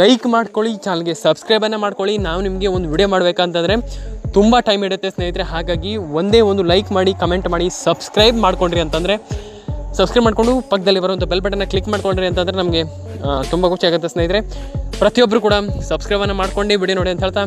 ಲೈಕ್ ಮಾಡ್ಕೊಳ್ಳಿ ಚಾನಲ್ಗೆ ಸಬ್ಸ್ಕ್ರೈಬನ್ನು ಮಾಡ್ಕೊಳ್ಳಿ. ನಾವು ನಿಮಗೆ ಒಂದು ವಿಡಿಯೋ ಮಾಡಬೇಕಂತಂದರೆ ತುಂಬ ಟೈಮ್ ಹಿಡಿಯುತ್ತೆ ಸ್ನೇಹಿತರೆ. ಹಾಗಾಗಿ ಒಂದೇ ಒಂದು ಲೈಕ್ ಮಾಡಿ ಕಮೆಂಟ್ ಮಾಡಿ ಸಬ್ಸ್ಕ್ರೈಬ್ ಮಾಡ್ಕೊಂಡ್ರಿ ಅಂತಂದರೆ ಸಬ್ಸ್ಕ್ರೈಬ್ ಮಾಡಿಕೊಂಡು ಪಕ್ಕದಲ್ಲಿ ಬರುವಂಥ ಬೆಲ್ ಬಟನ್ನ ಕ್ಲಿಕ್ ಮಾಡ್ಕೊಂಡ್ರಿ ಅಂತಂದರೆ ನಮಗೆ ತುಂಬ ಖುಷಿ ಆಗುತ್ತೆ ಸ್ನೇಹಿತರೆ. ಪ್ರತಿಯೊಬ್ಬರು ಕೂಡ ಸಬ್ಸ್ಕ್ರೈಬನ್ನು ಮಾಡ್ಕೊಂಡು ಬಿಡಿ ನೋಡಿ ಅಂತ ಹೇಳ್ತಾ.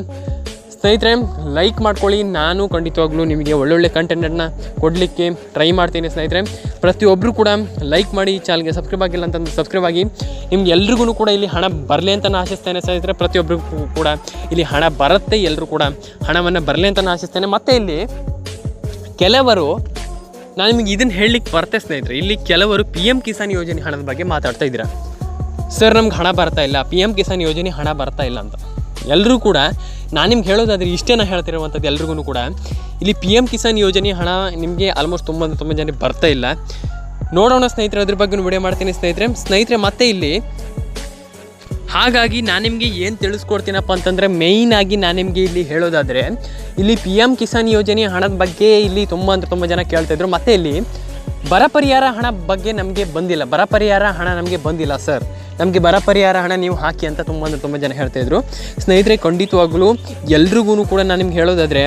ಸ್ನೇಹಿತರೆ ಲೈಕ್ ಮಾಡ್ಕೊಳ್ಳಿ. ನಾನು ಖಂಡಿತವಾಗ್ಲೂ ನಿಮಗೆ ಒಳ್ಳೊಳ್ಳೆ ಕಂಟೆಂಟನ್ನು ಕೊಡಲಿಕ್ಕೆ ಟ್ರೈ ಮಾಡ್ತೀನಿ ಸ್ನೇಹಿತರೆ. ಪ್ರತಿಯೊಬ್ಬರು ಕೂಡ ಲೈಕ್ ಮಾಡಿ ಚಾನಲ್ಗೆ ಸಬ್ಸ್ಕ್ರೈಬ್ ಆಗಿಲ್ಲ ಅಂತಂದ್ರೆ ಸಬ್ಸ್ಕ್ರೈಬ್ ಆಗಿ. ನಿಮ್ಗೆ ಎಲ್ರಿಗೂ ಕೂಡ ಇಲ್ಲಿ ಹಣ ಬರಲಿ ಅಂತ ಆಶಿಸ್ತೇನೆ ಸ್ನೇಹಿತರೆ. ಪ್ರತಿಯೊಬ್ಬರಿಗೂ ಕೂಡ ಇಲ್ಲಿ ಹಣ ಬರುತ್ತೆ ಎಲ್ಲರೂ ಕೂಡ ಹಣವನ್ನು ಬರಲಿ ಅಂತ ಆಶಿಸ್ತೇನೆ. ಮತ್ತು ಇಲ್ಲಿ ಕೆಲವರು, ನಾನು ನಿಮಗೆ ಇದನ್ನು ಹೇಳಲಿಕ್ಕೆ ಬರ್ತೆ ಸ್ನೇಹಿತರೆ. ಇಲ್ಲಿ ಕೆಲವರು ಪಿ ಎಂ ಕಿಸಾನ್ ಯೋಜನೆ ಹಣದ ಬಗ್ಗೆ ಮಾತಾಡ್ತಾ ಇದ್ದೀರಾ. ಸರ್ ನಮ್ಗೆ ಹಣ ಬರ್ತಾ ಇಲ್ಲ. ಪಿ ಎಂ ಕಿಸಾನ್ ಯೋಜನೆ ಹಣ ಬರ್ತಾ ಇಲ್ಲ ಅಂತ. ಎಲ್ಲರೂ ಕೂಡ, ನಾನು ನಿಮ್ಗೆ ಹೇಳೋದಾದ್ರೆ ಇಷ್ಟೇ ನಾನು ಹೇಳ್ತಿರುವಂಥದ್ದು ಎಲ್ರಿಗೂ ಕೂಡ, ಇಲ್ಲಿ ಪಿ ಎಂ ಕಿಸಾನ್ ಯೋಜನೆ ಹಣ ನಿಮಗೆ ಆಲ್ಮೋಸ್ಟ್ ತುಂಬ ತುಂಬ ಜನ ಬರ್ತಾ ಇಲ್ಲ. ನೋಡೋಣ ಸ್ನೇಹಿತರೆ, ಅದ್ರ ಬಗ್ಗೆ ವಿಡಿಯೋ ಮಾಡ್ತೀನಿ ಸ್ನೇಹಿತರೆ. ಸ್ನೇಹಿತರೆ, ಮತ್ತೆ ಇಲ್ಲಿ ಹಾಗಾಗಿ ನಾನು ನಿಮಗೆ ಏನು ತಿಳಿಸ್ಕೊಡ್ತೀನಪ್ಪ ಅಂತಂದರೆ ಮೇಯ್ನಾಗಿ ನಾನು ನಿಮಗೆ ಇಲ್ಲಿ ಹೇಳೋದಾದರೆ, ಇಲ್ಲಿ ಪಿ ಎಂ ಕಿಸಾನ್ ಯೋಜನೆ ಹಣದ ಬಗ್ಗೆ ಇಲ್ಲಿ ತುಂಬ ಅಂದರೆ ತುಂಬ ಜನ ಕೇಳ್ತಾಯಿದ್ರು ಮತ್ತು ಇಲ್ಲಿ ಬರ ಪರಿಹಾರ ಹಣ ಬಗ್ಗೆ ನಮಗೆ ಬಂದಿಲ್ಲ. ಬರ ಪರಿಹಾರ ಹಣ ನಮಗೆ ಬಂದಿಲ್ಲ ಸರ್ ನಮಗೆ ಬರ ಪರಿಹಾರ ಹಣ ನೀವು ಹಾಕಿ ಅಂತ ತುಂಬ ಅಂದರೆ ತುಂಬ ಜನ ಹೇಳ್ತಾಯಿದ್ರು ಸ್ನೇಹಿತರೆ, ಖಂಡಿತವಾಗಲೂ ಎಲ್ರಿಗೂ ಕೂಡ ನಾನು ನಿಮ್ಗೆ ಹೇಳೋದಾದರೆ,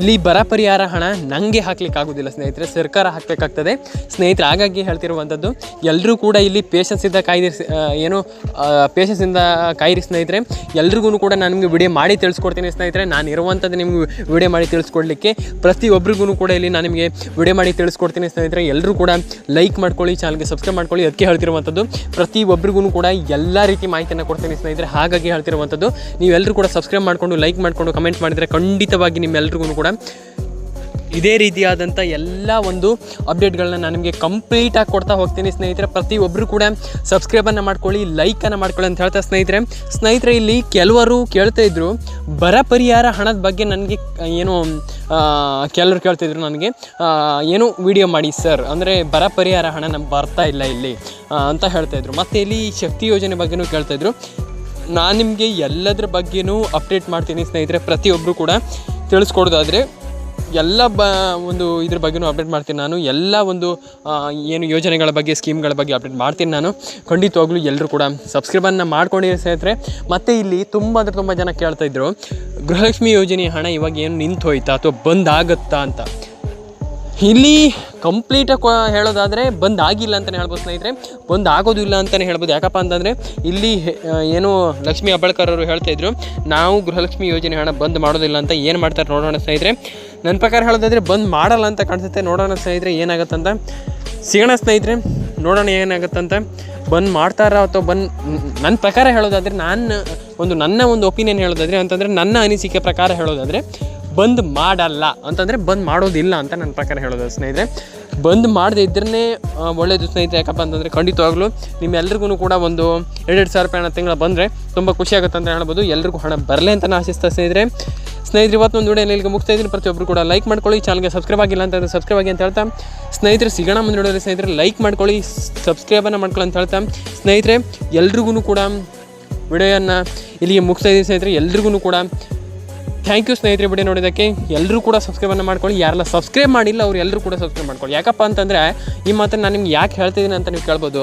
ಇಲ್ಲಿ ಬರ ಪರಿಹಾರ ಹಣ ನನಗೆ ಹಾಕ್ಲಿಕ್ಕೆ ಆಗೋದಿಲ್ಲ ಸ್ನೇಹಿತರೆ, ಸರ್ಕಾರ ಹಾಕಬೇಕಾಗ್ತದೆ ಸ್ನೇಹಿತರೆ, ಹಾಗಾಗಿ ಹೇಳ್ತಿರುವಂಥದ್ದು ಎಲ್ಲರೂ ಕೂಡ ಇಲ್ಲಿ ಪೇಷನ್ಸಿಂದ ಕಾಯ್ದಿರಿಸಿ ಏನು ಪೇಷನ್ಸಿಂದ ಕಾಯಿರಿ ಸ್ನೇಹಿತರೆ. ಎಲ್ರಿಗೂ ಕೂಡ ನಾನು ನಿಮಗೆ ವಿಡಿಯೋ ಮಾಡಿ ತಿಳಿಸ್ಕೊಡ್ತೀನಿ ಸ್ನೇಹಿತರೆ. ನಾನು ಇರುವಂಥದ್ದು ನಿಮಗೆ ವಿಡಿಯೋ ಮಾಡಿ ತಿಳಿಸ್ಕೊಡ್ಲಿಕ್ಕೆ ಪ್ರತಿಯೊಬ್ಬರಿಗೂ ಕೂಡ ಇಲ್ಲಿ ನಾನು ನಿಮಗೆ ವಿಡಿಯೋ ಮಾಡಿ ತಿಳಿಸ್ಕೊಡ್ತೀನಿ ಸ್ನೇಹಿತರೆ. ಎಲ್ಲರೂ ಕೂಡ ಲೈಕ್ ಮಾಡ್ಕೊಳ್ಳಿ, ಚಾನಲ್ಗೆ ಸಬ್ಸ್ಕ್ರೈಬ್ ಮಾಡ್ಕೊಳ್ಳಿ. ಅದಕ್ಕೆ ಹೇಳ್ತಿರುವಂಥದ್ದು ಪ್ರತಿಯೊಬ್ಬರಿಗೂ ಕೂಡ ಎಲ್ಲ ರೀತಿ ಮಾಹಿತಿಯನ್ನು ಕೊಡ್ತೀನಿ ಸ್ನೇಹಿತರೆ. ಹಾಗಾಗಿ ಹೇಳ್ತಿರುವಂಥದ್ದು ನೀವೆಲ್ಲರೂ ಕೂಡ ಸಬ್ಸ್ಕ್ರೈಬ್ ಮಾಡಿಕೊಂಡು ಲೈಕ್ ಮಾಡಿಕೊಂಡು ಕಮೆಂಟ್ ಮಾಡಿದರೆ ಖಂಡಿತವಾಗಿ ನಿಮ್ಮೆಲ್ರಿಗೂ ಕೂಡ ಇದೇ ರೀತಿಯಾದಂಥ ಎಲ್ಲ ಒಂದು ಅಪ್ಡೇಟ್ಗಳನ್ನ ನಾನು ನಿಮಗೆ ಕಂಪ್ಲೀಟಾಗಿ ಕೊಡ್ತಾ ಹೋಗ್ತೀನಿ. ಸ್ನೇಹಿತರೆ ಪ್ರತಿಯೊಬ್ಬರು ಕೂಡ ಸಬ್ಸ್ಕ್ರೈಬನ್ನು ಮಾಡ್ಕೊಳ್ಳಿ ಲೈಕನ್ನು ಮಾಡ್ಕೊಳ್ಳಿ ಅಂತ ಹೇಳ್ತಾ ಸ್ನೇಹಿತರೆ. ಸ್ನೇಹಿತರೆ, ಇಲ್ಲಿ ಕೆಲವರು ಕೇಳ್ತಾ ಇದ್ರು, ಬರ ಪರಿಹಾರ ಹಣದ ಬಗ್ಗೆ ನನಗೆ ಏನು ಕೆಲವರು ಕೇಳ್ತಿದ್ರು ನನಗೆ. ಏನು ವಿಡಿಯೋ ಮಾಡಿ ಸರ್ ಅಂದರೆ ಬರ ಪರಿಹಾರ ಹಣ ನಮ್ಗೆ ಬರ್ತಾ ಇಲ್ಲ ಇಲ್ಲಿ ಅಂತ ಹೇಳ್ತಾ ಇದ್ರು. ಮತ್ತು ಇಲ್ಲಿ ಶಕ್ತಿ ಯೋಜನೆ ಬಗ್ಗೆನೂ ಕೇಳ್ತಾ ಇದ್ರು. ನಾನು ನಿಮಗೆ ಎಲ್ಲದ್ರ ಬಗ್ಗೆನೂ ಅಪ್ಡೇಟ್ ಮಾಡ್ತೀನಿ ಸ್ನೇಹಿತರೆ ಪ್ರತಿಯೊಬ್ಬರು ಕೂಡ ತಿಳಿಸ್ಕೊಡೋದಾದರೆ. ಎಲ್ಲ ಬ, ಒಂದು ಇದ್ರ ಬಗ್ಗೆನೂ ಅಪ್ಡೇಟ್ ಮಾಡ್ತೀನಿ ನಾನು. ಎಲ್ಲ ಒಂದು ಏನು ಯೋಜನೆಗಳ ಬಗ್ಗೆ ಸ್ಕೀಮ್ಗಳ ಬಗ್ಗೆ ಅಪ್ಡೇಟ್ ಮಾಡ್ತೀನಿ ನಾನು. ಖಂಡಿತವಾಗ್ಲೂ ಎಲ್ಲರೂ ಕೂಡ ಸಬ್ಸ್ಕ್ರೈಬನ್ನು ಮಾಡ್ಕೊಂಡಿರೋ ಸ್ನೇಹಿತರೆ. ಮತ್ತು ಇಲ್ಲಿ ತುಂಬ ಅಂದರೆ ತುಂಬ ಜನ ಕೇಳ್ತಾ ಇದ್ರು, ಗೃಹಲಕ್ಷ್ಮಿ ಯೋಜನೆ ಹಣ ಇವಾಗ ಏನು ನಿಂತು ಹೋಯ್ತಾ ಅಥವಾ ಬಂದ್ ಆಗುತ್ತಾ ಅಂತ. ಇಲ್ಲಿ ಕಂಪ್ಲೀಟಾಗಿ ಹೇಳೋದಾದರೆ ಬಂದ್ ಆಗಿಲ್ಲ ಅಂತಲೇ ಹೇಳ್ಬೋದು ಸ್ನೇಹಿತರೆ. ಬಂದ್ ಆಗೋದಿಲ್ಲ ಅಂತಲೇ ಹೇಳ್ಬೋದು. ಯಾಕಪ್ಪ ಅಂತಂದರೆ ಇಲ್ಲಿ ಏನು ಲಕ್ಷ್ಮೀ ಅಬ್ಬಳ್ಕರ್ ಅವರು ಹೇಳ್ತಾ ಇದ್ರು, ನಾವು ಗೃಹಲಕ್ಷ್ಮಿ ಯೋಜನೆ ಹಣ ಬಂದ್ ಮಾಡೋದಿಲ್ಲ ಅಂತ ಏನು ಮಾಡ್ತಾರೆ ನೋಡೋಣ ಸ್ನೇಹಿತರೆ. ನನ್ನ ಪ್ರಕಾರ ಹೇಳೋದಾದರೆ ಬಂದ್ ಮಾಡಲ್ಲ ಅಂತ ಕಾಣಿಸುತ್ತೆ. ನೋಡೋಣ ಸ್ನೇಹಿತರೆ, ಏನಾಗುತ್ತಂತ. ಸಿಗೋಣ ಸ್ನೇಹಿತರೆ, ನೋಡೋಣ ಏನಾಗುತ್ತಂತ. ಬಂದ್ ಮಾಡ್ತಾರ ಅಥವಾ ಬಂದ್ ನನ್ನ ಪ್ರಕಾರ ಹೇಳೋದಾದರೆ ನಾನು ಒಂದು ನನ್ನ ಒಂದು ಒಪಿನಿಯನ್ ಹೇಳೋದಾದರೆ ಅಂತಂದರೆ ನನ್ನ ಅನಿಸಿಕೆ ಪ್ರಕಾರ ಹೇಳೋದಾದರೆ ಬಂದ್ ಮಾಡಲ್ಲ ಅಂತಂದರೆ ಬಂದ್ ಮಾಡೋದಿಲ್ಲ ಅಂತ ನನ್ನ ಪ್ರಕಾರ ಹೇಳೋದು ಸ್ನೇಹಿತರೆ. ಬಂದ್ ಮಾಡದೇ ಇದ್ರೇ ಒಳ್ಳೆಯದು ಸ್ನೇಹಿತರೆ. ಯಾಕಪ್ಪ ಅಂತಂದರೆ ಖಂಡಿತವಾಗ್ಲೂ ನಿಮ್ಮೆಲ್ರಿಗೂ ಕೂಡ ಒಂದು ಎರಡೆರಡು ಸಾವಿರ ರೂಪಾಯಿ ಹಣ ತಿಂಗಳ ಬಂದರೆ ತುಂಬ ಖುಷಿ ಆಗುತ್ತೆ ಅಂತ ಹೇಳ್ಬೋದು. ಎಲ್ರಿಗೂ ಹಣ ಬರಲಿ ಅಂತ ಆಶಿಸ್ತಾ ಸ್ನೇಹಿತರೆ. ಸ್ನೇಹಿತರೆ ಇವತ್ತು ಒಂದು ವಿಡಿಯೋ ಇಲ್ಲಿಗೆ ಮುಗ್ತಾ ಇದ್ದೀನಿ. ಪ್ರತಿಯೊಬ್ಬರು ಕೂಡ ಲೈಕ್ ಮಾಡ್ಕೊಳ್ಳಿ. ಚಾನಲ್ಗೆ ಸಬ್ಸ್ಕ್ರೈಬ್ ಆಗಿಲ್ಲ ಅಂತಂದರೆ ಸಬ್ಸ್ಕ್ರೈಬ್ ಆಗಿ ಅಂತ ಹೇಳ್ತಾ. ಸ್ನೇಹಿತರೆ, ಸಿಗೋಣ ಮುಂದೆ ನೋಡಿದ್ರೆ ಸ್ನೇಹಿತರೆ. ಲೈಕ್ ಮಾಡ್ಕೊಳ್ಳಿ ಸಬ್ಸ್ಕ್ರೈಬನ್ನು ಮಾಡ್ಕೊಳ್ಳಿ ಅಂತ ಹೇಳ್ತಾ. ಸ್ನೇಹಿತರೆ, ಎಲ್ರಿಗೂ ಕೂಡ ವಿಡಿಯೋನ ಇಲ್ಲಿಗೆ ಮುಗಿಸ್ತಾ ಇದ್ದೀನಿ ಸ್ನೇಹಿತರೆ. ಎಲ್ರಿಗೂ ಕೂಡ ಥ್ಯಾಂಕ್ ಯು ಸ್ನೇಹಿತರೆ, ಬಿಡಿ ನೋಡಿದ್ದಕ್ಕೆ. ಎಲ್ಲರೂ ಕೂಡ ಸಬ್ಸ್ಕ್ರೈಬನ್ನು ಮಾಡ್ಕೊಳ್ಳಿ. ಯಾರೆಲ್ಲ ಸಬ್ಸ್ಕ್ರೈಬ್ ಮಾಡಿಲ್ಲ, ಅವ್ರು ಎಲ್ಲರೂ ಕೂಡ ಸಬ್ಸ್ಕ್ರೈಬ್ ಮಾಡ್ಕೊಳ್ಳಿ. ಯಾಕಪ್ಪ ಅಂತಂದರೆ, ಈ ಮಾತನ್ನು ನಾನು ನಿಮ್ಗೆ ಯಾಕೆ ಹೇಳ್ತಿದ್ದೀನಿ ಅಂತ ನೀವು ಕೇಳ್ಬೋದು.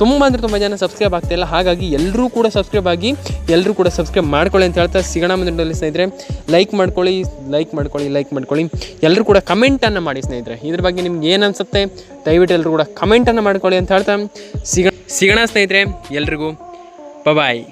ತುಂಬ ಅಂದರೆ ತುಂಬ ಜನ ಸಬ್ಸ್ಕ್ರೈಬ್ ಆಗ್ತಾಯಿಲ್ಲ ಹಾಗಾಗಿ ಎಲ್ಲರೂ ಕೂಡ ಸಬ್ಸ್ಕ್ರೈಬ್ ಆಗಿ ಎಲ್ಲರೂ ಕೂಡ ಸಬ್ಸ್ಕ್ರೈಬ್ ಮಾಡ್ಕೊಳ್ಳಿ ಅಂತ ಹೇಳ್ತಾ ಸಿಗೋಣ ಮುಂದಿನಲ್ಲಿ ಸ್ನೇಹಿತರೆ. ಲೈಕ್ ಮಾಡ್ಕೊಳ್ಳಿ ಲೈಕ್ ಮಾಡ್ಕೊಳ್ಳಿ ಲೈಕ್ ಮಾಡ್ಕೊಳ್ಳಿ. ಎಲ್ಲರೂ ಕೂಡ ಕಮೆಂಟನ್ನು ಮಾಡಿ, ಸ್ನೇಹಿತರೆ. ಇದ್ರ ಬಗ್ಗೆ ನಿಮ್ಗೆ ಏನು ಅನಿಸುತ್ತೆ? ದಯವಿಟ್ಟು ಎಲ್ಲರೂ ಕೂಡ ಕಮೆಂಟನ್ನು ಮಾಡ್ಕೊಳ್ಳಿ ಅಂತ ಹೇಳ್ತಾ ಸಿಗ ಸಿಗೋಣ, ಸ್ನೇಹಿತರೆ. ಎಲ್ರಿಗೂ ಬಾಯ್